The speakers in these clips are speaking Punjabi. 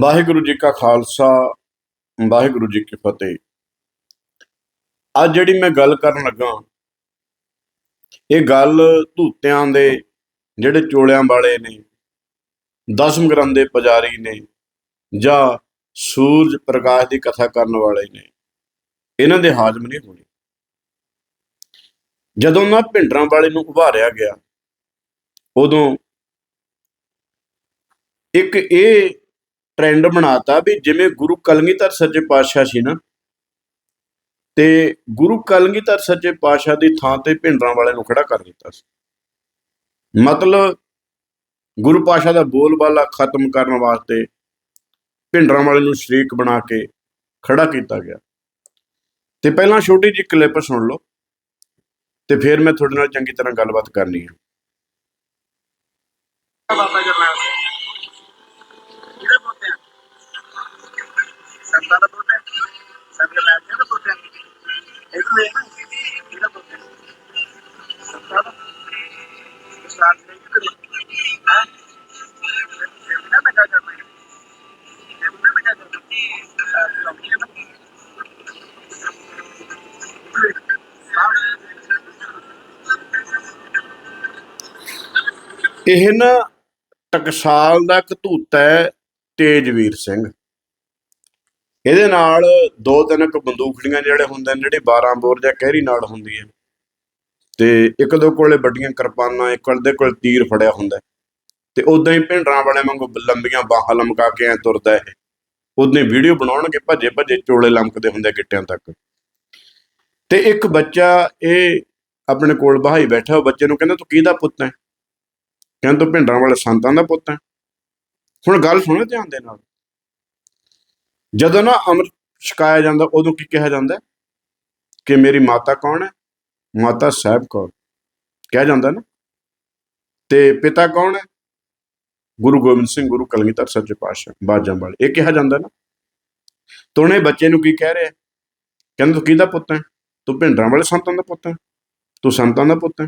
ਵਾਹਿਗੁਰੂ ਜੀ ਕਾ ਖਾਲਸਾ, ਵਾਹਿਗੁਰੂ ਜੀ ਕੀ ਫਤਿਹ। ਅੱਜ ਜਿਹੜੀ ਮੈਂ ਗੱਲ ਕਰਨ ਲੱਗਾ, ਇਹ ਗੱਲ ਧੂਤਿਆਂ ਦੇ ਜਿਹੜੇ ਚੋਲਿਆਂ ਵਾਲੇ ਨੇ, ਦਸਮ ਗ੍ਰੰਥ ਦੇ ਪੁਜਾਰੀ ਨੇ, ਜਾਂ ਸੂਰਜ ਪ੍ਰਕਾਸ਼ ਦੀ ਕਥਾ ਕਰਨ ਵਾਲੇ ਨੇ, ਇਹਨਾਂ ਦੇ ਹਾਜ਼ਮ ਨਹੀਂ ਹੋਣੀ। ਜਦੋਂ ਨਾ ਭਿੰਡਰਾਂ ਵਾਲੇ ਨੂੰ ਉਭਾਰਿਆ ਗਿਆ, ਉਦੋਂ ਇੱਕ ਇਹ ਟ੍ਰੈਂਡ ਬਣਾਤਾ ਵੀ ਜਿਵੇਂ ਗੁਰੂ ਕਲਗੀਧਰ ਸੱਚੇ ਪਾਤਸ਼ਾਹ ਸੀ ਨਾ, ਤੇ ਗੁਰੂ ਕਲਗੀਧਰ ਸੱਚੇ ਪਾਤਸ਼ਾਹ ਦੀ ਥਾਂ ਤੇ ਭਿੰਡਰਾਂ ਵਾਲੇ ਨੂੰ ਖੜਾ ਕਰ ਦਿੱਤਾ ਸੀ। ਮਤਲਬ ਗੁਰੂ ਪਾਤਸ਼ਾਹ ਦਾ ਬੋਲਬਾਲਾ ਖਤਮ ਕਰਨ ਵਾਸਤੇ ਭਿੰਡਰਾਂ ਵਾਲੇ ਨੂੰ ਸ਼ਰੀਕ ਬਣਾ ਕੇ ਖੜਾ ਕੀਤਾ ਗਿਆ। ਤੇ ਪਹਿਲਾਂ ਛੋਟੀ ਜਿਹੀ ਕਲਿੱਪ ਸੁਣ ਲਓ, ਤੇ ਫਿਰ ਮੈਂ ਤੁਹਾਡੇ ਨਾਲ ਚੰਗੀ ਤਰ੍ਹਾਂ ਗੱਲਬਾਤ ਕਰਨੀ ਹੈ। ਬਾਬਾ ਜਰਨੈਲ ਸਿੰਘ ਦਾ ਇਹ ਨਾ ਟਕਸਾਲ ਦਾ ਕਤੂਤ ਹੈ, ਤੇਜਵੀਰ ਸਿੰਘ। ਇਹਦੇ ਨਾਲ ਦੋ ਤਿੰਨ ਕੁ ਬੰਦੂਕੜੀਆਂ ਜਿਹੜੇ ਹੁੰਦੇ ਨੇ, ਜਿਹੜੇ 12 ਬੋਰ ਜਾਂ ਕਹਿਰੀ ਨਾਲ ਹੁੰਦੀ ਹੈ। ਤੇ ਇੱਕ ਦੋ ਕੋਲੇ ਵੱਡੀਆਂ ਕਿਰਪਾਨਾਂ, ਇੱਕ ਦੇ ਕੋਲ ਤੀਰ ਫੜਿਆ ਹੁੰਦਾ ਹੈ। ਤੇ ਉਦਾਂ ਹੀ ਭਿੰਡਰਾਂ ਵਾਲੇ ਵਾਂਗੂ ਲੰਬੀਆਂ ਬਾਹਾਂ ਲਮਕਾ ਕੇ ਐ ਤੁਰਦਾ ਇਹ। ਉਦਾਂ ਵੀਡੀਓ ਬਣਾਉਣਗੇ, ਭੱਜੇ ਭੱਜੇ ਚੋਲੇ ਲਮਕਦੇ ਹੁੰਦੇ ਗਿੱਟਿਆਂ ਤੱਕ। ਤੇ ਇੱਕ ਬੱਚਾ, ਇਹ ਆਪਣੇ ਕੋਲ ਬਹਾਈ ਬੈਠਾ, ਉਹ ਬੱਚੇ ਨੂੰ ਕਹਿੰਦਾ, ਤੂੰ ਕਿਹਦਾ ਪੁੱਤ ਹੈ ਕਹਿੰਦਾ, ਤੂੰ ਭਿੰਡਰਾਂ ਵਾਲੇ ਸੰਤਾਂ ਦਾ ਪੁੱਤ ਹੈ ਹੁਣ ਗੱਲ ਸੁਣੋ ਧਿਆਨ ਦੇ ਨਾਲ। ਜਦੋਂ ਨਾ ਅੰਮ੍ਰਿਤ ਛਕਾਇਆ ਜਾਂਦਾ, ਉਦੋਂ ਕੀ ਕਿਹਾ ਜਾਂਦਾ ਕਿ ਮੇਰੀ ਮਾਤਾ ਕੌਣ ਹੈ ਮਾਤਾ ਸਾਹਿਬ ਕੌਰ ਕਿਹਾ ਜਾਂਦਾ ਨਾ। ਤੇ ਪਿਤਾ ਕੌਣ ਹੈ ਗੁਰੂ ਗੋਬਿੰਦ ਸਿੰਘ, ਗੁਰੂ ਕਲਗੀਧਰ ਸੱਚੇ ਪਾਤਸ਼ਾਹ, ਬਾਜਾਂ ਵਾਲੇ। ਇਹ ਕਿਹਾ ਜਾਂਦਾ ਨਾ ਤੋਣੇ ਬੱਚੇ ਨੂੰ ਕੀ ਕਹਿ ਰਿਹਾ? ਕਹਿੰਦਾ, ਤੂੰ ਕਿਹਦਾ ਪੁੱਤ ਹੈ? ਤੂੰ ਭਿੰਡਰਾਂ ਵਾਲੇ ਸੰਤਾਂ ਦਾ ਪੁੱਤ ਹੈ? ਤੂੰ ਸੰਤਾਂ ਦਾ ਪੁੱਤ ਹੈ?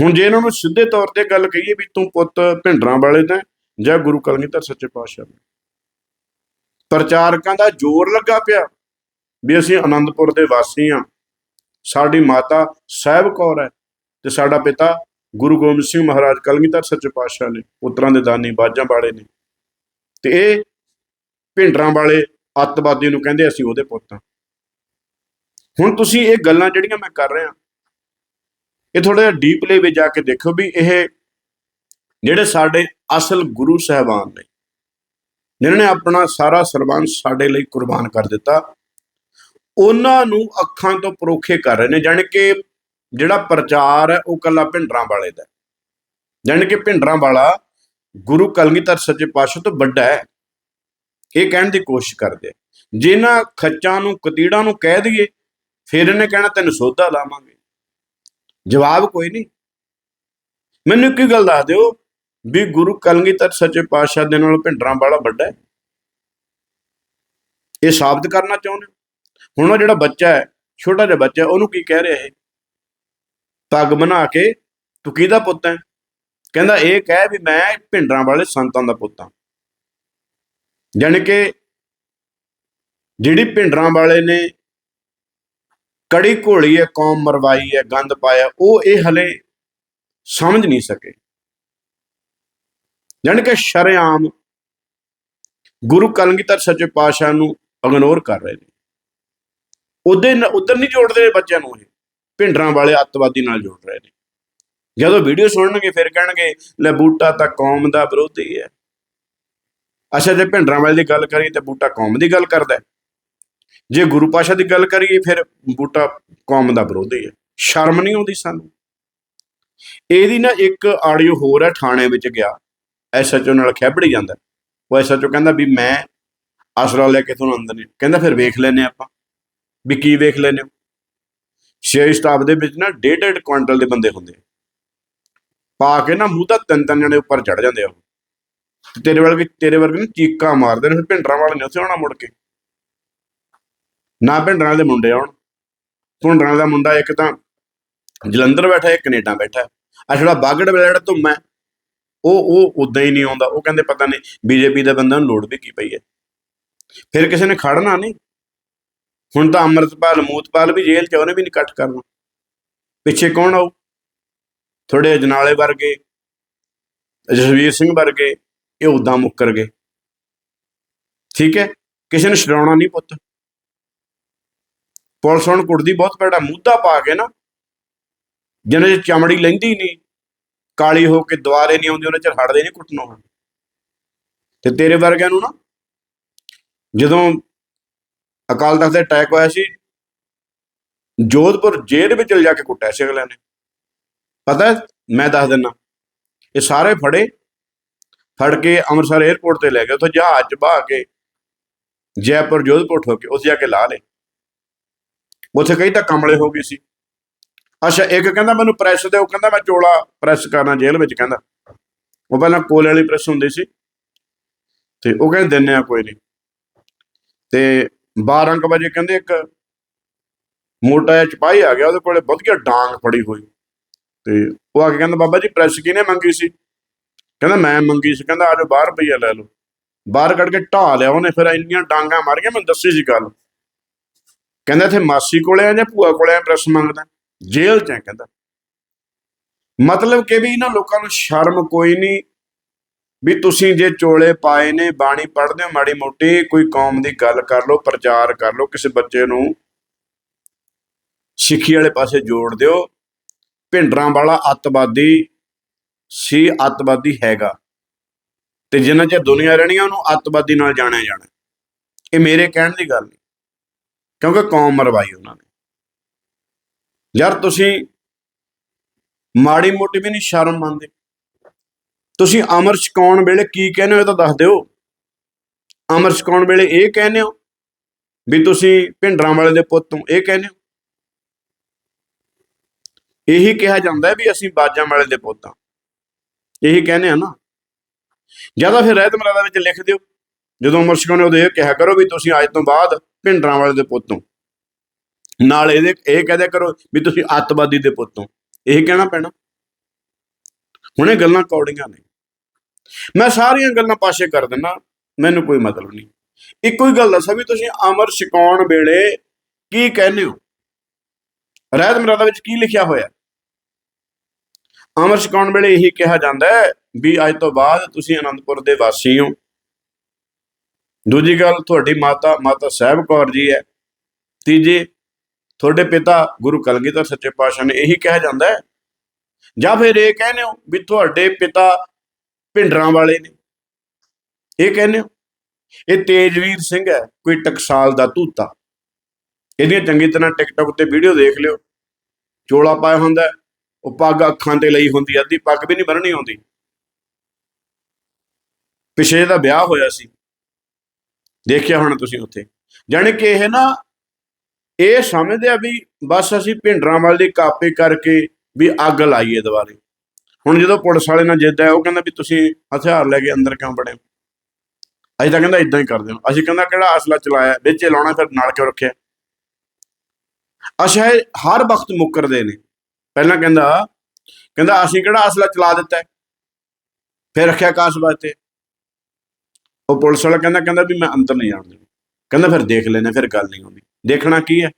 ਹੁਣ ਜੇ ਇਹਨਾਂ ਨੂੰ ਸਿੱਧੇ ਤੌਰ ਤੇ ਗੱਲ ਕਹੀਏ ਵੀ ਤੂੰ ਪੁੱਤ ਭਿੰਡਰਾਂ ਵਾਲੇ ਦਾ ਜਾਂ ਗੁਰੂ ਕਲਗੀਧਰ ਸੱਚੇ ਪਾਤਸ਼ਾਹ ਦਾ ਪ੍ਰਚਾਰਕਾਂ ਦਾ ਜ਼ੋਰ ਲੱਗਾ ਪਿਆ ਵੀ ਅਸੀਂ ਆਨੰਦਪੁਰ ਦੇ ਵਾਸੀ ਹਾਂ। ਸਾਡੀ ਮਾਤਾ ਸਾਹਿਬ ਕੌਰ ਹੈ ਤੇ ਸਾਡਾ ਪਿਤਾ ਗੁਰੂ ਗੋਬਿੰਦ ਸਿੰਘ ਮਹਾਰਾਜ ਕਲਗੀਧਰ ਸੱਚੇ ਪਾਤਸ਼ਾਹ ਨੇ, ਪੁੱਤਰਾਂ ਦੇ ਦਾਨੀ ਬਾਜਾਂ ਵਾਲੇ ਨੇ। ਤੇ ਇਹ ਭਿੰਡਰਾਂ ਵਾਲੇ ਅੱਤਵਾਦੀ ਨੂੰ ਕਹਿੰਦੇ ਅਸੀਂ ਉਹਦੇ ਪੁੱਤ ਹਾਂ। ਹੁਣ ਤੁਸੀਂ ਇਹ ਗੱਲਾਂ ਜਿਹੜੀਆਂ ਮੈਂ ਕਰ ਰਿਹਾ, ਇਹ ਥੋੜਾ ਜਿਹਾ ਡੀਪ ਲੈਵਲ ਜਾ ਕੇ ਦੇਖੋ ਵੀ ਇਹ ਜਿਹੜੇ ਸਾਡੇ ਅਸਲ ਗੁਰੂ ਸਾਹਿਬਾਨ ਨੇ, ਜਿਨ੍ਹਾਂ ਨੇ ਆਪਣਾ ਸਾਰਾ ਸਰਬੰਸ ਸਾਡੇ ਲਈ ਕੁਰਬਾਨ ਕਰ ਦਿੱਤਾ, ਉਹਨਾਂ ਨੂੰ ਅੱਖਾਂ ਤੋਂ ਪਰੋਖੇ ਕਰ ਰਹੇ ਨੇ, ਜਾਣੀ ਕਿ ਜਿਹੜਾ ਪ੍ਰਚਾਰ ਹੈ ਉਹ ਕੱਲਾ ਭਿੰਡਰਾਂ ਵਾਲੇ ਦਾ ਹੈ। ਜਾਣੀ ਕਿ ਭਿੰਡਰਾਂ ਵਾਲਾ ਗੁਰੂ ਕਲਗੀਧਰ ਸੱਚੇ ਪਾਤਸ਼ਾਹ ਤੋਂ ਵੱਡਾ ਹੈ। ਇਹ ਕਹਿਣ ਦੀ ਕੋਸ਼ਿਸ਼ ਕਰਦੇ ਆ। ਜਿਨ੍ਹਾਂ ਖੱਚਾਂ ਨੂੰ, ਕਤੀੜਾਂ ਨੂੰ ਕਹਿ ਦਈਏ, ਫਿਰ ਇਹਨੇ ਕਹਿਣਾ ਤੈਨੂੰ ਸੋਧਾ ਲਾਵਾਂਗੇ। ਜਵਾਬ ਕੋਈ ਨਹੀਂ। ਮੈਨੂੰ ਇੱਕ ਹੀ ਗੱਲ ਦੱਸ ਦਿਓ ਵੀ ਗੁਰੂ ਕਲਗੀਧਰ ਸੱਚੇ ਪਾਤਸ਼ਾਹ ਦੇ ਨਾਲ ਭਿੰਡਰਾਂ ਵਾਲਾ ਵੱਡਾ ਹੈ। ਇਹ ਸਾਬਤ ਕਰਨਾ ਚਾਹੁੰਦੇ ਹੋ? ਹੁਣ ਉਹ ਜਿਹੜਾ ਬੱਚਾ ਹੈ, ਛੋਟਾ ਜਿਹਾ ਬੱਚਾ ਉਹਨੂੰ ਕੀ ਕਹਿ ਰਿਹਾ ਇਹ? ਪੱਗ ਬਣਾ ਕੇ ਤੂੰ ਕਿਹਦਾ ਪੁੱਤ ਹੈ? ਕਹਿੰਦਾ ਇਹ ਕਹਿ ਵੀ ਮੈਂ ਭਿੰਡਰਾਂ ਵਾਲੇ ਸੰਤਾਂ ਦਾ ਪੁੱਤ ਹਾਂ। ਜਾਣੀ ਕਿ ਜਿਹੜੀ ਭਿੰਡਰਾਂ ਵਾਲੇ ਨੇ ਕੜੀ ਘੋਲੀ ਹੈ, ਕੌਮ ਮਰਵਾਈ ਹੈ, ਗੰਦ ਪਾਇਆ, ਉਹ ਇਹ ਹਲੇ ਸਮਝ ਨਹੀਂ ਸਕੇ। ਜਾਣੀ ਕਿ ਸ਼ਰੇਆਮ ਗੁਰੂ ਕਲਗੀਧਰ ਸੱਚੇ ਪਾਤਸ਼ਾਹ ਨੂੰ ਇਗਨੋਰ ਕਰ ਰਹੇ ਨੇ। ਉਹਦੇ ਉਧਰ ਨਹੀਂ ਜੋੜਦੇ ਬੱਚਿਆਂ ਨੂੰ ਇਹ। ਭਿੰਡਰਾਂ ਵਾਲੇ ਅੱਤਵਾਦੀ ਨਾਲ ਜੁੜ ਰਹੇ ਨੇ। ਜਦੋਂ ਵੀਡੀਓ ਸੁਣਨਗੇ, ਫਿਰ ਕਹਿਣਗੇ, ਲੈ ਬੂਟਾ ਤਾਂ ਕੌਮ ਦਾ ਵਿਰੋਧੀ ਹੈ। ਅੱਛਾ, ਜੇ ਭਿੰਡਰਾਂ ਵਾਲੇ ਦੀ ਗੱਲ ਕਰੀਏ, ਤਾਂ ਬੂਟਾ ਕੌਮ ਦੀ ਗੱਲ ਕਰਦਾ ਜੇ ਗੁਰੂ ਪਾਸ਼ਾ ਦੀ ਗੱਲ ਕਰੀਏ, ਫਿਰ ਬੂਟਾ ਕੌਮ ਦਾ ਵਿਰੋਧੀ ਹੈ। ਸ਼ਰਮ ਨਹੀਂ ਆਉਂਦੀ ਸਾਨੂੰ। ਇਹਦੀ ਨਾ ਇੱਕ ਆਡੀਓ ਹੋਰ ਹੈ, ਥਾਣੇ ਵਿੱਚ ਗਿਆ। ਐਸਐਚਓ ਨਾਲ ਖੈਬੜੀ ਜਾਂਦਾ। ਉਹ ਐਸਐਚਓ ਕਹਿੰਦਾ ਵੀ ਮੈਂ ਆਸਰਾ ਲੈ ਕੇ ਤੁਹਾਨੂੰ ਅੰਦਰ ਨਹੀਂ ਕਹਿੰਦਾ ਫਿਰ ਵੇਖ ਲੈਨੇ ਆਪਾਂ। ਵੀ ਕੀ ਵੇਖ ਲੈਨੇ ਹੋ। ਛੇ ਸਟਾਫ ਦੇ ਵਿੱਚ ਨਾ ਡੇਢ ਡੇਢ ਕੁਇੰਟਲ ਦੇ ਬੰਦੇ ਹੁੰਦੇ ਪਾ ਕੇ ਨਾ ਮੂੰਹ ਤਾਂ ਤਿੰਨ ਤਿੰਨ ਜਣੇ ਉੱਪਰ ਚੜ ਜਾਂਦੇ ਆ ਉਹ। ਤੇਰੇ ਵਰਗੇ ਤੇਰੇ ਵਰਗੇ ਨੂੰ ਚੀਕਾਂ ਮਾਰਦੇ ਨੇ ਫਿਰ ਭਿੰਡਰਾਂ ਵਾਲੇ ਨੇ ਉੱਥੇ ਆਉਣਾ ਮੁੜ ਕੇ। ਨਾ ਭਿੰਡਰਾਂ ਦੇ ਮੁੰਡੇ ਆਉਣ। ਭਿੰਡਰਾਂ ਦਾ ਮੁੰਡਾ ਇੱਕ ਤਾਂ ਜਲੰਧਰ ਬੈਠਾ ਇੱਕ ਕੈਨੇਡਾ ਬੈਠਾ। ਆ ਜਿਹੜਾ ਬਾਗੜ ਜਿਹੜਾ ਧੁੰਮਾ ਹੈ, ਉਹ ਉਹ ਉਦਾਂ ਹੀ ਨਹੀਂ ਆਉਂਦਾ। ਉਹ ਕਹਿੰਦੇ ਪਤਾ ਨਹੀਂ ਬੀਜੇਪੀ ਦੇ ਬੰਦਿਆਂ ਨੂੰ ਲੋੜ ਵੀ ਕੀ ਪਈ ਹੈ। ਫਿਰ ਕਿਸੇ ਨੇ ਖੜਨਾ ਨਹੀਂ। ਹੁਣ ਤਾਂ ਅੰਮ੍ਰਿਤਪਾਲ, ਮੂਤਪਾਲ ਵੀ ਜੇਲ੍ਹ 'ਚ ਉਹਨੇ ਵੀ ਨਹੀਂ ਕੱਟ ਕਰਨਾ। ਪਿੱਛੇ ਕੌਣ ਆਊ? ਥੋੜੇ ਅਜਨਾਲੇ ਵਰਗੇ, ਜਸਵੀਰ ਸਿੰਘ ਵਰਗੇ, ਇਹ ਉਦਾਂ ਮੁੱਕਰ ਗਏ। ਠੀਕ ਹੈ? ਕਿਸੇ ਨੇ ਛਡਾਉਣਾ ਨਹੀਂ ਪੁੱਤ। ਪੁਲਿਸ ਹੁਣ ਕੁੱਟਦੀ, ਬਹੁਤ ਬੜਾ ਮੁੱਦਾ ਪਾ ਕੇ ਨਾ। ਜਿਹਨੇ ਚਮੜੀ ਲੈਂਦੀ ਨਹੀਂ ਕਾਲੀ ਹੋ ਕੇ ਦੁਆਰੇ ਨਹੀਂ ਆਉਂਦੀ, ਉਹਨਾਂ ਚਿਰ ਹੜਦੇ ਨਹੀਂ ਕੁੱਟਣਾ। ਤੇ ਤੇਰੇ ਵਰਗਿਆਂ ਨੂੰ ਨਾ, ਜਦੋਂ ਅਕਾਲ ਤਖਤ ਦੇ ਅਟੈਕ ਹੋਇਆ ਸੀ। ਜੋਧਪੁਰ ਜੇਲ੍ਹ ਵਿੱਚ ਚਲ ਜਾ ਕੇ ਕੁੱਟਿਆ ਸੀ ਅਗਲਿਆਂ ਨੇ। ਪਤਾ ਮੈਂ ਦੱਸ ਦਿੰਦਾ ਇਹ ਸਾਰੇ ਫੜੇ। ਫੜ ਕੇ ਅੰਮ੍ਰਿਤਸਰ 에ਅਰਪੋਰਟ ਤੇ ਲੈ ਗਏ। ਉੱਥੇ ਜਹਾਜ਼ 'ਚ ਬਾਹ ਕੇ ਜੈਪੁਰ, ਜੋਧਪੁਰ ਠੋਕ ਉੱਥੇ ਜਾ ਕੇ ਲਾ ਲਏ। ਉੱਥੇ ਕਈ ਤਾਂ ਕਮਲੇ ਹੋ ਗਏ ਸੀ। ਅੱਛਾ, ਇੱਕ ਕਹਿੰਦਾ ਮੈਨੂੰ ਪ੍ਰੈਸ ਦੇ ਉਹ ਕਹਿੰਦਾ ਮੈਂ ਚੋਲਾ ਪ੍ਰੈਸ ਕਰਨਾ ਜੇਲ੍ਹ ਵਿੱਚ ਕਹਿੰਦਾ। ਉਹ ਪਹਿਲਾਂ ਕੋਲੇ ਵਾਲੀ ਪ੍ਰੈਸ ਹੁੰਦੀ ਸੀ। ਤੇ ਉਹ ਕਹਿੰਦੇ ਦਿੰਨੇ ਆ ਕੋਈ ਨਹੀਂ ਤੇ 12 ਕੁ ਵਜੇ ਕਹਿੰਦੇ ਇੱਕ ਮੋਟਾ ਜਿਹਾ ਚਪਾਈ ਆ ਗਿਆ, ਉਹਦੇ ਕੋਲੇ ਵਧੀਆ ਡਾਂਗ ਫੜੀ ਹੋਈ। ਤੇ ਉਹ ਆ ਕੇ ਕਹਿੰਦਾ, ਬਾਬਾ ਜੀ ਪ੍ਰੈਸ ਕਿਹਨੇ ਮੰਗੀ ਸੀ? ਕਹਿੰਦਾ, ਮੈਂ ਮੰਗੀ ਸੀ। ਕਹਿੰਦਾ ਆਜੋ ਬਾਹਰ ਰੁਪਈਆ ਲੈ ਲਓ। ਬਾਹਰ ਕੱਢ ਕੇ ਢਾ ਲਿਆ ਉਹਨੇ, ਫਿਰ ਇੰਨੀਆਂ ਡਾਂਗਾ ਮਾਰੀਆਂ, ਮੈਨੂੰ ਦੱਸੀ ਸੀ ਗੱਲ। ਕਹਿੰਦਾ, ਇੱਥੇ ਮਾਸੀ ਕੋਲੇ ਆ ਜਾਂ ਭੂਆ ਕੋਲੇ ਆ ਪ੍ਰੈਸ ਮੰਗਦਾ? ਜੇਲ੍ਹ ਚ ਹੈ ਕਹਿੰਦਾ। ਮਤਲਬ ਕਿ ਵੀ ਇਹਨਾਂ ਲੋਕਾਂ ਨੂੰ ਸ਼ਰਮ ਕੋਈ ਨਹੀਂ ਵੀ ਤੁਸੀਂ ਜੇ ਚੋਲੇ ਪਾਏ ਨੇ, ਬਾਣੀ ਪੜ੍ਹਦੇ ਹੋ ਮਾੜੀ ਮੋਟੀ, ਕੋਈ ਕੌਮ ਦੀ ਗੱਲ ਕਰ ਲਓ, ਪ੍ਰਚਾਰ ਕਰ ਲਓ, ਕਿਸੇ ਬੱਚੇ ਨੂੰ ਸਿੱਖੀ ਵਾਲੇ ਪਾਸੇ ਜੋੜ ਦਿਓ। ਭਿੰਡਰਾਂ ਵਾਲਾ ਅੱਤਵਾਦੀ ਸੀ, ਅੱਤਵਾਦੀ ਹੈਗਾ। ਤੇ ਜਿੰਨਾ ਚਿਰ ਦੁਨੀਆ ਰਹਿਣੀ ਉਹਨੂੰ ਅੱਤਵਾਦੀ ਨਾਲ ਜਾਣਿਆ ਜਾਣਾ। ਇਹ ਮੇਰੇ ਕਹਿਣ ਦੀ ਗੱਲ ਨਹੀਂ, ਕਿਉਂਕਿ ਕੌਮ ਮਰਵਾਈ ਉਹਨਾਂ ਨੇ। ਯਾਰ ਤੁਸੀਂ ਮਾੜੀ ਮੋਟੀ ਵੀ ਨਹੀਂ ਸ਼ਰਮ ਮੰਨਦੇ। ਤੁਸੀਂ ਅਮਰ ਛਕਾਉਣ ਵੇਲੇ ਕੀ ਕਹਿੰਦੇ ਹੋ ਇਹ ਤਾਂ ਦੱਸ ਦਿਓ। ਅਮਰ ਛਕਾਉਣ ਵੇਲੇ ਇਹ ਕਹਿੰਦੇ ਹੋ ਵੀ ਤੁਸੀਂ ਭਿੰਡਰਾਂ ਵਾਲੇ ਦੇ ਪੁੱਤ ਤੋਂ ਇਹ ਕਹਿੰਦੇ ਹੋ। ਇਹੀ ਕਿਹਾ ਜਾਂਦਾ ਹੈ ਵੀ ਅਸੀਂ ਬਾਜਾਂ ਵਾਲੇ ਦੇ ਪੁੱਤ ਹਾਂ। ਇਹੀ ਕਹਿੰਦੇ ਆ ਨਾ। ਜ਼ਿਆਦਾ ਫਿਰ ਰਹਿਤ ਮਰਾਦਾ ਵਿੱਚ ਲਿਖ ਦਿਓ। ਜਦੋਂ ਅਮਰ ਛਕਾਉਣੇ ਉਹਦੇ ਇਹ ਕਿਹਾ ਕਰੋ ਵੀ ਤੁਸੀਂ ਅੱਜ ਤੋਂ ਬਾਅਦ ਭਿੰਡਰਾਂ ਵਾਲੇ ਦੇ ਪੁੱਤ ਹੋ। ਨਾਲ ਇਹਦੇ, ਇਹ ਕਹਦਿਆ ਕਰੋ ਵੀ ਤੁਸੀਂ ਅੱਤਵਾਦੀ ਦੇ ਪੁੱਤ ਹੋ। ਇਹ ਕਹਿਣਾ ਪੈਣਾ। ਹੁਣ ਇਹ ਗੱਲਾਂ ਕੌੜੀਆਂ ਨੇ। ਮੈਂ ਸਾਰੀਆਂ ਗੱਲਾਂ ਪਾਸੇ ਕਰ ਦਿੰਦਾ, ਮੈਨੂੰ ਕੋਈ ਮਤਲਬ ਨਹੀਂ। ਇੱਕੋ ਹੀ ਗੱਲ ਦੱਸਾਂ ਵੀ ਤੁਸੀਂ ਅਮਰ ਛਕਾਉਣ ਵੇਲੇ ਕੀ ਕਹਿੰਦੇ ਹੋ? ਰਹਿਤ ਮਰਾਦਾ ਵਿੱਚ ਕੀ ਲਿਖਿਆ ਹੋਇਆ? ਅਮਰ ਛਕਾਉਣ ਵੇਲੇ ਇਹੀ ਕਿਹਾ ਜਾਂਦਾ ਹੈ ਵੀ ਅੱਜ ਤੋਂ ਬਾਅਦ ਤੁਸੀਂ ਅਨੰਦਪੁਰ ਦੇ ਵਾਸੀ ਹੋ। ਦੂਜੀ ਗੱਲ, ਤੁਹਾਡੀ ਮਾਤਾ ਮਾਤਾ ਸਾਹਿਬ ਕੌਰ ਜੀ ਹੈ। ਤੀਜੀ, ਤੁਹਾਡੇ ਪਿਤਾ ਗੁਰੂ ਕਲਗੀਧਰ ਸੱਚੇ ਪਾਤਸ਼ਾਹ ਨੇ ਇਹੀ ਕਿਹਾ ਜਾਂਦਾ ਹੈ ਜਾਂ ਫਿਰ ਇਹ ਕਹਿੰਦੇ ਹੋ ਵੀ ਤੁਹਾਡੇ ਪਿਤਾ ਭਿੰਡਰਾਂ ਵਾਲੇ ਨੇ। ਇਹ ਕਹਿੰਦੇ ਹੋ, ਇਹ ਤੇਜਵੀਰ ਸਿੰਘ ਹੈ, ਕੋਈ ਟਕਸਾਲ ਦਾ ਧੂਤਾ। ਇਹਦੀਆਂ ਚੰਗੀ ਤਰ੍ਹਾਂ ਟਿਕਟੌਕ ਤੇ ਵੀਡੀਓ ਦੇਖ ਲਿਓ। ਚੋਲਾ ਪਾਇਆ ਹੁੰਦਾ ਉਹ ਪੱਗ ਅੱਖਾਂ ਤੇ ਲਈ ਹੁੰਦੀ ਅੱਧੀ ਪੱਗ ਵੀ ਨਹੀਂ ਬੰਨਣੀ ਆਉਂਦੀ। ਪਿਛੇ ਦਾ ਵਿਆਹ ਹੋਇਆ ਸੀ। ਦੇਖਿਆ ਹੁਣ ਤੁਸੀਂ ਉੱਥੇ। ਜਾਣੀ ਕਿ ਇਹ ਨਾ, ਇਹ ਸਮਝਦੇ ਆ ਵੀ ਬਸ ਅਸੀਂ ਭਿੰਡਰਾਂ ਵਾਲੇ ਦੀ ਕਾਪੀ ਕਰਕੇ ਵੀ ਅੱਗ ਲਾਈਏ ਦੁਬਾਰੇ। ਹੁਣ ਜਦੋਂ ਪੁਲਿਸ ਵਾਲੇ ਨਾਲ ਜਿੱਦ ਹੈ, ਉਹ ਕਹਿੰਦਾ ਵੀ ਤੁਸੀਂ ਹਥਿਆਰ ਲੈ ਕੇ ਅੰਦਰ ਕਿਉਂ ਬੜੇ ਹੋ? ਅਸੀਂ ਤਾਂ ਕਹਿੰਦਾ ਇਦਾਂ ਹੀ ਕਰਦੇ ਹਾਂ। ਅਸੀਂ ਕਹਿੰਦਾ ਕਿਹੜਾ ਅਸਲਾ ਚਲਾਇਆ, ਵਿੱਚ ਲਾਉਣਾ ਫਿਰ ਨਾਲ ਕਿਉਂ ਰੱਖਿਆ? ਅੱਛਾ ਹਰ ਵਕਤ ਮੁੱਕਰਦੇ ਨੇ। ਪਹਿਲਾਂ ਕਹਿੰਦਾ ਕਹਿੰਦਾ ਅਸੀਂ ਕਿਹੜਾ ਅਸਲਾ ਚਲਾ ਦਿੱਤਾ ਫਿਰ ਰੱਖਿਆ ਕਾਸ ਵਾਸਤੇ। ਉਹ ਪੁਲਿਸ ਵਾਲਾ ਕਹਿੰਦਾ ਕਹਿੰਦਾ ਵੀ ਮੈਂ ਅੰਦਰ ਨਹੀਂ ਜਾਣ ਦੇਣਾ। ਕਹਿੰਦਾ ਫਿਰ ਦੇਖ ਲੈਣਾ ਫਿਰ ਗੱਲ ਨਹੀਂ ਹੁੰਦੀ ਦੇਖਣਾ ਕੀ ਹੈ?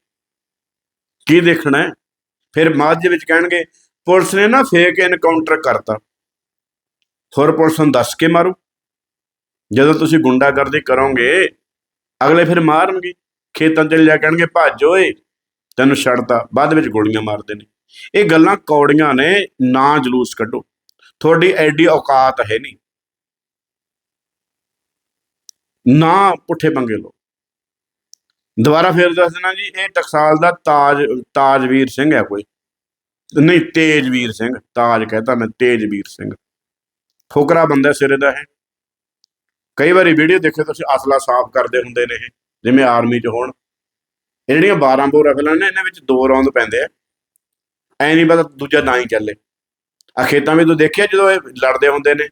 ਕੀ ਦੇਖਣਾ ਹੈ? ਫਿਰ ਬਾਅਦ ਦੇ ਵਿੱਚ ਕਹਿਣਗੇ, ਪੁਲਿਸ ਨੇ ਨਾ ਫੇਕ ਇਨਕਾਊਂਟਰ ਕਰਤਾ। ਹੋਰ ਪੁਲਿਸ ਨੂੰ ਦੱਸ ਕੇ ਮਾਰੂ। ਜਦੋਂ ਤੁਸੀਂ ਗੁੰਡਾਗਰਦੀ ਕਰੋਗੇ, ਅਗਲੇ ਫਿਰ ਮਾਰਨਗੇ। ਖੇਤਾਂ ਤੇ ਲਿਆ ਕਹਿਣਗੇ, ਭੱਜ ਓਏ, ਤੈਨੂੰ ਛੱਡਤਾ। ਬਾਅਦ ਵਿੱਚ ਗੋਲੀਆਂ ਮਾਰਦੇ ਨੇ। ਇਹ ਗੱਲਾਂ ਕੌੜੀਆਂ ਨੇ, ਨਾ ਜਲੂਸ ਕੱਢੋ। ਤੁਹਾਡੀ ਐਡੀ ਔਕਾਤ ਹੈ ਨਹੀਂ। ਨਾ ਪੁੱਠੇ ਪੰਗੇ ਲਓ। ਦੁਬਾਰਾ ਫੇਰ ਦੱਸ ਦੇਣਾ ਜੀ, ਇਹ ਟਕਸਾਲ ਦਾ ਤਾਜ, ਤਾਜਵੀਰ ਸਿੰਘ ਹੈ ਕੋਈ। ਨਹੀਂ, ਤੇਜਵੀਰ ਸਿੰਘ, ਤਾਜ ਕਹਤਾ ਮੈਂ, ਤੇਜਵੀਰ ਸਿੰਘ। ਫੋਕਰਾ ਬੰਦਾ ਸਿਰੇ ਦਾ ਹੈ ਕਈ ਵਾਰੀ ਵੀਡੀਓ ਦੇਖੇ, ਤੁਸੀਂ ਅਸਲਾ ਸਾਫ਼ ਕਰਦੇ ਹੁੰਦੇ ਨੇ ਇਹ, ਜਿਵੇਂ ਆਰਮੀ 'ਚ ਹੋਣ। ਇਹ ਜਿਹੜੀਆਂ 12 ਬੋਰ ਰਫਲਾਂ ਨੇ, ਇਹਨਾਂ ਵਿੱਚ ਦੋ ਰੌਂਦ ਪੈਂਦੇ ਆ। ਐ ਨਹੀਂ ਪਤਾ ਦੂਜਾ ਨਾ ਹੀ ਚੱਲੇ। ਆ ਖੇਤਾਂ ਵਿੱਚ ਤੂੰ ਦੇਖਿਆ ਜਦੋਂ ਇਹ ਲੜਦੇ ਹੁੰਦੇ ਨੇ?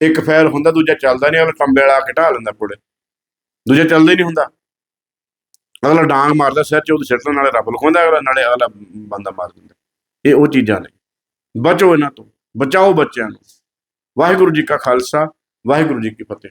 ਇੱਕ ਫੈਰ ਹੁੰਦਾ, ਦੂਜਾ ਚੱਲਦਾ ਨਹੀਂ ਅਗਲਾ ਕੰਬੇ ਵਾਲਾ ਘਟਾ ਲੈਂਦਾ ਕੋਲੇ ਦੂਜਾ ਚੱਲਦਾ ਹੀ ਨਹੀਂ ਹੁੰਦਾ। ਅਗਲਾ ਡਾਂਗ ਮਾਰਦਾ ਸਿਰ 'ਚ, ਉਹਦੇ ਸਿਰ ਤੋਂ ਨਾਲੇ ਰੱਬ ਲਖਾਉਂਦਾ ਅਗਲਾ ਨਾਲੇ ਅਗਲਾ ਬੰਦਾ ਮਾਰ ਦਿੰਦਾ। ਇਹ ਉਹ ਚੀਜ਼ਾਂ ਨੇ। ਬਚੋ ਇਹਨਾਂ ਤੋਂ, ਬਚਾਓ ਬੱਚਿਆਂ ਨੂੰ। ਵਾਹਿਗੁਰੂ ਜੀ ਕਾ ਖਾਲਸਾ, ਵਾਹਿਗੁਰੂ ਜੀ ਕੀ ਫਤਿਹ।